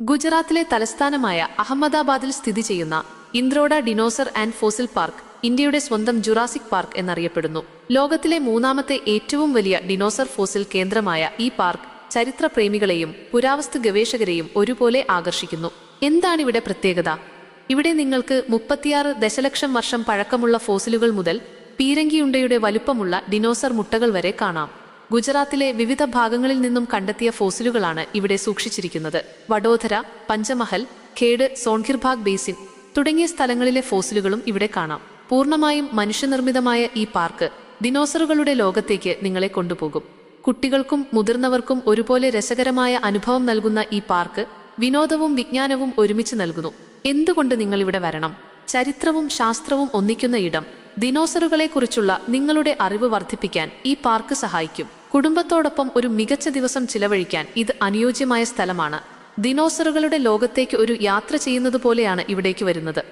ഗുജറാത്തിലെ തലസ്ഥാനമായ അഹമ്മദാബാദിൽ സ്ഥിതി ചെയ്യുന്ന Indroda dinosaur and fossil park ഇന്ത്യയുടെ സ്വന്തം ജുറാസിക് പാർക്ക് എന്നറിയപ്പെടുന്നു. ലോകത്തിലെ മൂന്നാമത്തെ ഏറ്റവും വലിയ ഡിനോസർ ഫോസിൽ കേന്ദ്രമായ ഈ പാർക്ക് ചരിത്രപ്രേമികളെയും പുരാവസ്തു ഗവേഷകരെയും ഒരുപോലെ ആകർഷിക്കുന്നു. എന്താണിവിടെ പ്രത്യേകത? ഇവിടെ നിങ്ങൾക്ക് മുപ്പത്തിയാറ് ദശലക്ഷം വർഷം പഴക്കമുള്ള ഫോസിലുകൾ മുതൽ പീരങ്കിയുണ്ടയുടെ വലുപ്പമുള്ള ഡിനോസർ മുട്ടകൾ വരെ കാണാം. ഗുജറാത്തിലെ വിവിധ ഭാഗങ്ങളിൽ നിന്നും കണ്ടെത്തിയ ഫോസിലുകളാണ് ഇവിടെ സൂക്ഷിച്ചിരിക്കുന്നത്. വഡോധര പഞ്ചമഹൽ ഖേഡ് സോൺഖിർഭാഗ് ബേസിൻ തുടങ്ങിയ സ്ഥലങ്ങളിലെ ഫോസിലുകളും ഇവിടെ കാണാം. പൂർണമായും മനുഷ്യനിർമ്മിതമായ ഈ പാർക്ക് ദിനോസറുകളുടെ ലോകത്തേക്ക് നിങ്ങളെ കൊണ്ടുപോകും. കുട്ടികൾക്കും മുതിർന്നവർക്കും ഒരുപോലെ രസകരമായ അനുഭവം നൽകുന്ന ഈ പാർക്ക് വിനോദവും വിജ്ഞാനവും ഒരുമിച്ച് നൽകുന്നു. എന്തുകൊണ്ട് നിങ്ങൾ ഇവിടെ വരണം? ചരിത്രവും ശാസ്ത്രവും ഒന്നിക്കുന്ന ഇടം ദിനോസറുകളെക്കുറിച്ചുള്ള നിങ്ങളുടെ അറിവ് വർദ്ധിപ്പിക്കാൻ ഈ പാർക്ക് സഹായിക്കും. കുടുംബത്തോടൊപ്പം ഒരു മികച്ച ദിവസം ചിലവഴിക്കാൻ ഇത് അനുയോജ്യമായ സ്ഥലമാണ്. ദിനോസറുകളുടെ ലോകത്തേക്ക് ഒരു യാത്ര ചെയ്യുന്നത് പോലെയാണ് ഇവിടേക്ക് വരുന്നത്.